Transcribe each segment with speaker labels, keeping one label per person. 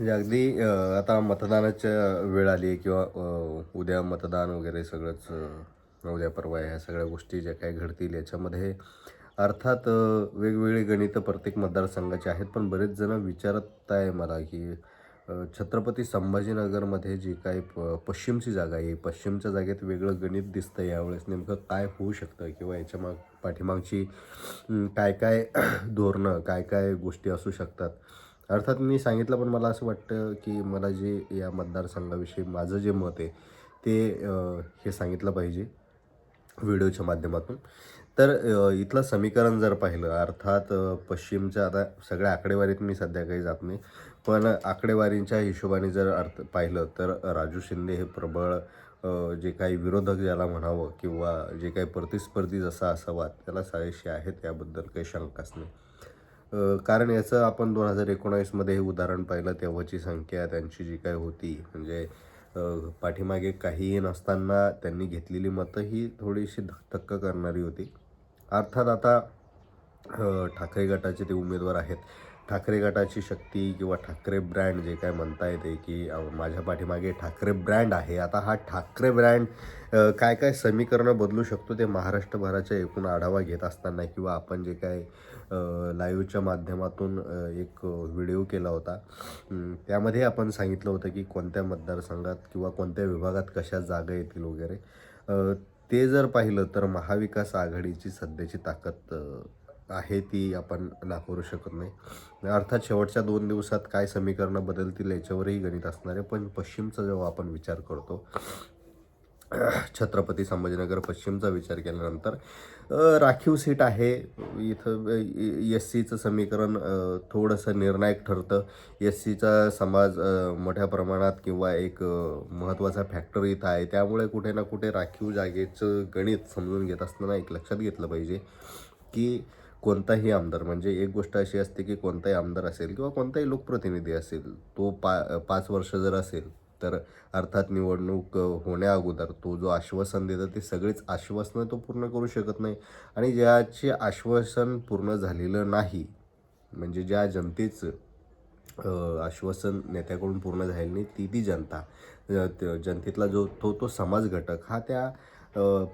Speaker 1: म्हणजे अगदी आता मतदानाच्या वेळ आली आहे किंवा उद्या मतदान वगैरे सगळंच उद्या परवा ह्या सगळ्या गोष्टी ज्या काही घडतील याच्यामध्ये अर्थात वेगवेगळी गणितं प्रत्येक मतदारसंघाची आहेत पण बरेच जण विचारत आहे मला की छत्रपती संभाजीनगरमध्ये जी काही प पश्चिमची जागा आहे पश्चिमच्या जागेत वेगळं गणित दिसतं यावेळेस नेमकं काय होऊ शकतं किंवा याच्या माग पाठीमागची काय काय धोरणं काय काय गोष्टी असू शकतात? अर्थात मी सांगितलं पण मला असं वाटतं की मला जे या मतदारसंघाविषयी माझं जे मत आहे ते हे सांगितलं पाहिजे व्हिडिओच्या माध्यमातून. तर इथलं समीकरण जर पाहिलं अर्थात पश्चिमच्या आता सगळ्या आकडेवारीत मी सध्या काही जात नाही पण आकडेवारींच्या हिशोबाने जर अर्थ पाहिलं तर राजू शिंदे हे प्रबळ जे काही विरोधक ज्याला म्हणावं किंवा जे काही प्रतिस्पर्धी जसा असावा त्याला साजेशी आहेत याबद्दल काही शंकाच नाही. कारण याचं आपण दोन हजार एकोणावीसमध्ये हे उदाहरण पाहिलं तेव्हाची संख्या त्यांची जी काय होती. म्हणजे पाठीमागे काहीही नसताना त्यांनी घेतलेली मतं ही थोडीशी धक्क करणारी होती. अर्थात आता ठाकरे गटाचे ते उमेदवार आहेत. ठाकरे गटाची शक्ती किंवा ठाकरे ब्रँड जे काय म्हणता येते की माझ्या पाठीमागे ठाकरे ब्रँड आहे. आता हा ठाकरे ब्रँड काय काय समीकरणं बदलू शकतो ते महाराष्ट्रभराच्या एकूण आढावा घेत असताना किंवा आपण जे काय लाईव्हच्या माध्यमातून एक व्हिडिओ केला होता. त्यामध्ये आपण सांगितलं होतं की कोणत्या मतदारसंघात किंवा कोणत्या विभागात कशा जागा येतील वगैरे. ते जर पाहिलं तर महाविकास आघाडीची सध्याची ताकद आहे ती आपण नाकारू शकत नाही. अर्थात शेवटच्या दोन दिवसात काय समीकरणं बदलतील याच्यावरही गणित असणार आहे. पण पश्चिमचा जेव्हा आपण विचार करतो छत्रपती संभाजीनगर पश्चिमचा विचार केल्यानंतर राखीव सीट आहे. इथं एस सीचं समीकरण थोडंसं निर्णायक ठरतं. एस सीचा समाज मोठ्या प्रमाणात किंवा एक महत्त्वाचा फॅक्टर इथं आहे. त्यामुळे कुठे ना कुठे राखीव जागेचं गणित समजून घेत असताना एक लक्षात घेतलं पाहिजे की कोणताही आमदार म्हणजे एक गोष्ट अशी असते की कोणताही आमदार असेल किंवा कोणताही लोकप्रतिनिधी असेल तो पा पाच वर्ष जर असेल तर अर्थात निवडणूक होण्या अगोदर तो जो आश्वासन देतो ते सगळीच आश्वासनं तो पूर्ण करू शकत नाही. आणि ज्याचे आश्वासन पूर्ण झालेलं नाही म्हणजे ज्या जनतेचं आश्वासन नेत्याकडून पूर्ण झालेलं नाही ती ती जनता जनतेतला जो तो तो समाज घटक हा त्या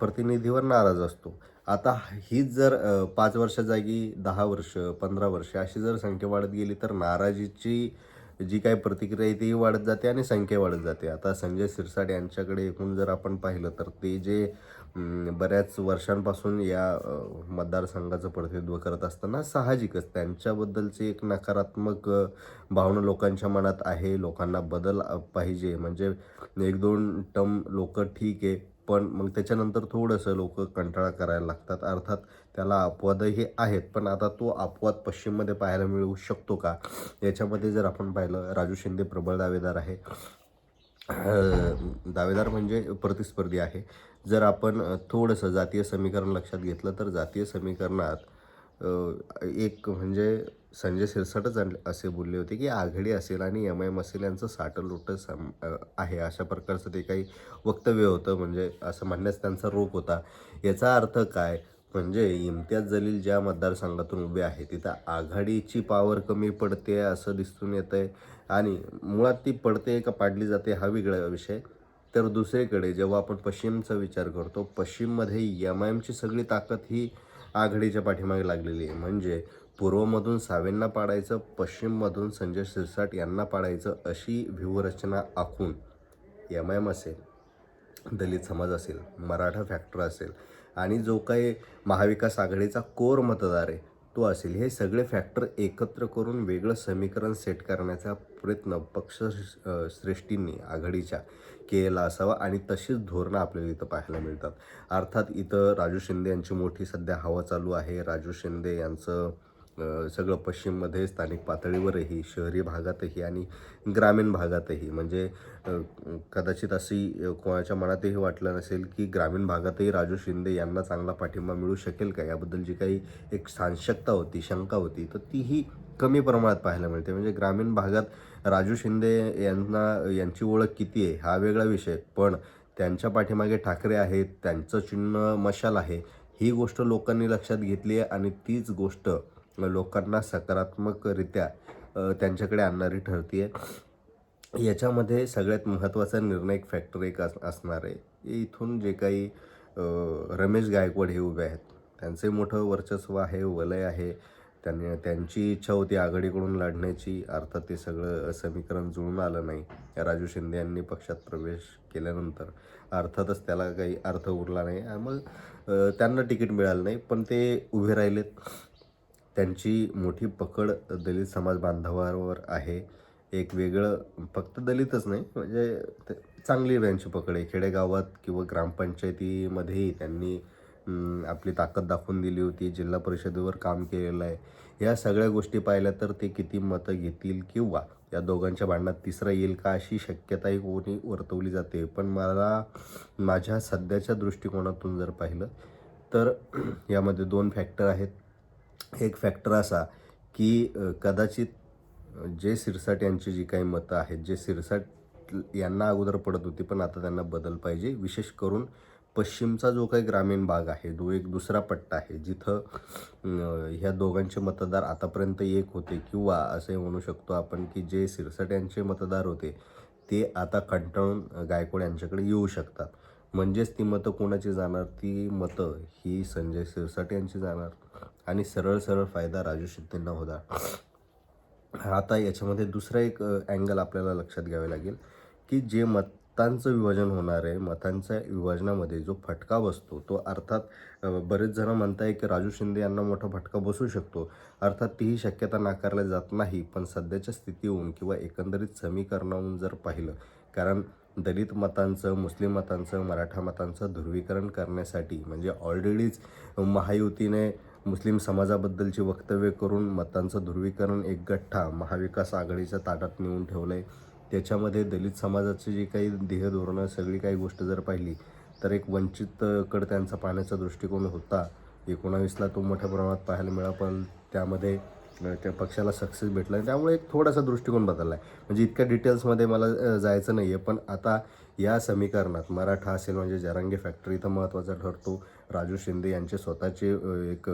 Speaker 1: प्रतिनिधीवर नाराज असतो. आता हीच जर पाच वर्षाजागी दहा वर्ष पंधरा वर्ष अशी जर संख्या वाढत गेली तर नाराजीची जी काही प्रतिक्रिया आहे ती वाढत जाते आणि संख्या वाढत जाते. आता संजय सिरसाट यांच्याकडे एकूण जर आपण पाहिलं तर ते जे बऱ्याच वर्षांपासून या मतदारसंघाचं प्रतिनिधित्व करत असताना साहजिकच त्यांच्याबद्दलची एक नकारात्मक भावना लोकांच्या मनात आहे. लोकांना बदल पाहिजे. म्हणजे एक दोन टर्म लोक ठीक आहे. पण मग त्याच्यानंतर थोडंसं लोक कंटाळा करायला लागतात. अर्थात त्याला अपवादही आहेत. पण आता तो अपवाद पश्चिममध्ये पाहायला मिळू शकतो का? याच्यामध्ये जर आपण पाहिलं राजू शिंदे प्रबळ दावेदार आहे. दावेदार म्हणजे प्रतिस्पर्धी आहे. जर आपण थोडंसं जातीय समीकरण लक्षात घेतलं तर जातीय समीकरणात एक म्हणजे संजय सिरसाटच आण- असे बोलले होते की आघाडी असेल आणि एम आय एम असेल यांचं साठं लोटं सम आहे. अशा प्रकारचं ते काही वक्तव्य होतं. म्हणजे असं म्हणण्यास त्यांचा रोप होता. याचा अर्थ काय? म्हणजे इम्तियाज जलील ज्या मतदारसंघातून उभे आहे तिथं आघाडीची पावर कमी पडते असं दिसून येतं आहे आणि मुळात ती पडते का पाडली जाते हा वेगळा विषय. तर दुसरीकडे जेव्हा आपण पश्चिमचा विचार करतो पश्चिममध्ये एम आय एमची सगळी ताकद ही आघाडीच्या पाठीमागे लागलेली आहे. म्हणजे पूर्वमधून सावेंना पाडायचं पश्चिममधून संजय शिरसाट यांना पाडायचं अशी व्यूहरचना आखून एम एम असेल दलित समाज असेल मराठा फॅक्टर असेल आणि जो काही महाविकास आघाडीचा कोर मतदार आहे तो असेल. हे सगळे फॅक्टर एकत्र करून वेगळं समीकरण सेट करण्याचा प्रयत्न पक्ष श्रेष्ठींनी आघाडीच्या केला असावा आणि तशीच धोरणं आपल्याला इथं पाहायला मिळतात. अर्थात इथं राजू शिंदे यांची मोठी सध्या हवा चालू आहे. राजू शिंदे यांचं सगळं पश्चिममध्ये स्थानिक पातळीवरही शहरी भागातही आणि ग्रामीण भागातही. म्हणजे कदाचित अशी कोणाच्या मनातही वाटलं नसेल की ग्रामीण भागातही राजू शिंदे यांना चांगला पाठिंबा मिळू शकेल का? याबद्दल जी काही एक साशंकता होती शंका होती तर तीही कमी प्रमाणात पाहायला मिळते. म्हणजे ग्रामीण भागात राजू शिंदे यांना यांची ओळख किती आहे हा वेगळा विषय पण त्यांच्या पाठीमागे ठाकरे आहेत त्यांचं चिन्ह मशाल आहे ही गोष्ट लोकांनी लक्षात घेतली आहे आणि तीच गोष्ट लोकांना सकारात्मकरित्या त्यांच्याकडे आणणारी ठरते याच्यामध्ये सगळ्यात महत्त्वाचा निर्णायक फॅक्टर एक अस असणार आहे. इथून जे काही रमेश गायकवाड हे उभे आहेत. त्यांचे मोठं वर्चस्व आहे वलय आहे. त्यांनी त्यांची इच्छा होती आघाडीकडून लढण्याची. अर्थात ते सगळं समीकरण जुळून आलं नाही. राजू शिंदे यांनी पक्षात प्रवेश केल्यानंतर. अर्थातच त्याला काही अर्थ उरला नाही. मग त्यांना तिकीट मिळालं नाही पण ते उभे राहिलेत. त्यांची मोठी पकड दलित समाज बांधवावर आहे. एक वेगळं फक्त दलितच नाही म्हणजे ते चांगली त्यांची पकड आहे. खेडेगावात किंवा ग्रामपंचायतीमध्येही त्यांनी आपली ताकद दाखवून दिली होती जिल्हा परिषदेवर काम केलेलं आहे. या सगळ्या गोष्टी पाहिल्या तर ते किती मतं घेतील किंवा या दोघांच्या भांडणात तिसरा येईल का अशी शक्यताही कोणी वर्तवली जाते. पण मला माझ्या सध्याच्या दृष्टिकोनातून जर पाहिलं तर यामध्ये दोन फॅक्टर आहेत. एक फॅक्टर असा की कदाचित जे सिरसाट यांची जी काही मतं आहेत जे सिरसाट यांना अगोदर पडत होती पण आता त्यांना बदल पाहिजे. विशेष करून पश्चिमचा जो काही ग्रामीण भाग आहे जो एक दुसरा पट्टा आहे जिथं ह्या दोघांचे मतदार आतापर्यंत एक होते किंवा असे म्हणू शकतो आपण की जे सिरसाट यांचे मतदार होते ते आता कंटाळून गायकवाड यांच्याकडे येऊ शकतात. म्हणजेच ती मतं कोणाची जाणार? ती मतं ही संजय सिरसाट यांची जाणार. आणि सरळ सरळ फायदा राजू शिंदेंना होणार. आता याच्यामध्ये दुसरा एक अँगल आपल्याला लक्षात घ्यावे लागेल की जे मतांचं विभाजन होणार आहे मतांच्या विभाजनामध्ये जो फटका बसतो तो अर्थात बरेच जण म्हणताय की राजू शिंदे यांना मोठा फटका बसू शकतो. अर्थात तीही शक्यता नाकारल्या जात नाही पण सध्याच्या स्थितीहून किंवा एकंदरीत समीकरणाहून जर पाहिलं कारण दलित मतांचं मुस्लिम मतांचं मराठा मतांचं ध्रुवीकरण करण्यासाठी म्हणजे ऑलरेडीच महायुतीने मुस्लिम समाजाबद्दलची वक्तव्य करून मतांचं ध्रुवीकरण एक गठ्ठा महाविकास आघाडीच्या ताटात नेऊन ठेवलं आहे त्याच्यामध्ये दलित समाजाची जी काही ध्येयधोरणं सगळी काही गोष्ट जर पाहिली तर एक वंचितकडे त्यांचा पाहण्याचा दृष्टिकोन होता. एकोणावीसला तो मोठ्या प्रमाणात पाहायला मिळाला पण त्यामध्ये त्या पक्षाला सक्सेस भेटला. त्यामुळे एक थोडासा दृष्टिकोन बदलला आहे म्हणजे इतक्या डिटेल्समध्ये मला जायचं नाही आहे पण आता या समीकरणात मराठा असेल म्हणजे जरांगे फॅक्टरी इथं महत्त्वाचा ठरतो. राजू शिंदे यांचे स्वतःचे एक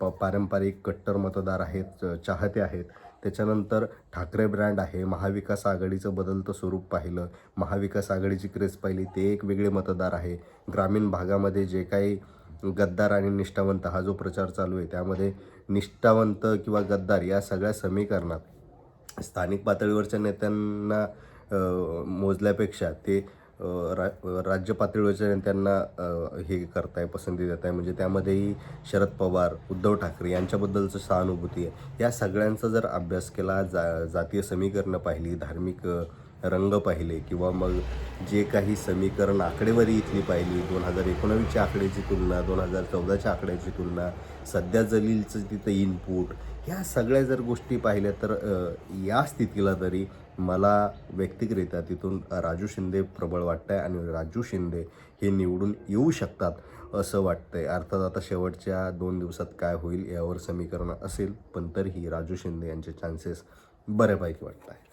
Speaker 1: प पारंपरिक कट्टर मतदार आहेत चाहते आहेत. त्याच्यानंतर ठाकरे ब्रँड आहे. महाविकास आघाडीचं बदलतं स्वरूप पाहिलं. महाविकास आघाडीची क्रेज पाहिली ते एक वेगळे मतदार आहे. ग्रामीण भागामध्ये जे काही गद्दार आणि निष्ठावंत हा जो प्रचार चालू आहे त्यामध्ये निष्ठावंत किंवा गद्दार या सगळ्या समीकरणात. स्थानिक पातळीवरच्या नेत्यांना मोजल्यापेक्षा ते रा राज्य पातळीवरच्या नेत्यांना हे करताय पसंती देत आहे म्हणजे त्यामध्येही शरद पवार उद्धव ठाकरे यांच्याबद्दलचं सहानुभूती आहे. या सगळ्यांचा जर अभ्यास केला जा जातीय समीकरणं पाहिली धार्मिक रंग पाहिले किंवा मग जे काही समीकरण आकडेवारी इथली पाहिली दोन हजार एकोणावीसच्या आकड्याची तुलना दोन हजार चौदाच्या आकड्याची तुलना सध्या जलीलचं तिथं इनपुट ह्या सगळ्या जर गोष्टी पाहिल्या तर या स्थितीला तरी मला व्यक्तिकरित्या तिथून राजू शिंदे प्रबळ वाटतं आहे आणि राजू शिंदे हे निवडून येऊ शकतात असं वाटतं आहे अर्थात आता शेवटच्या दोन दिवसात काय होईल यावर समीकरण असेल पण तरीही राजू शिंदे यांचे चान्सेस बऱ्यापैकी वाटत आहे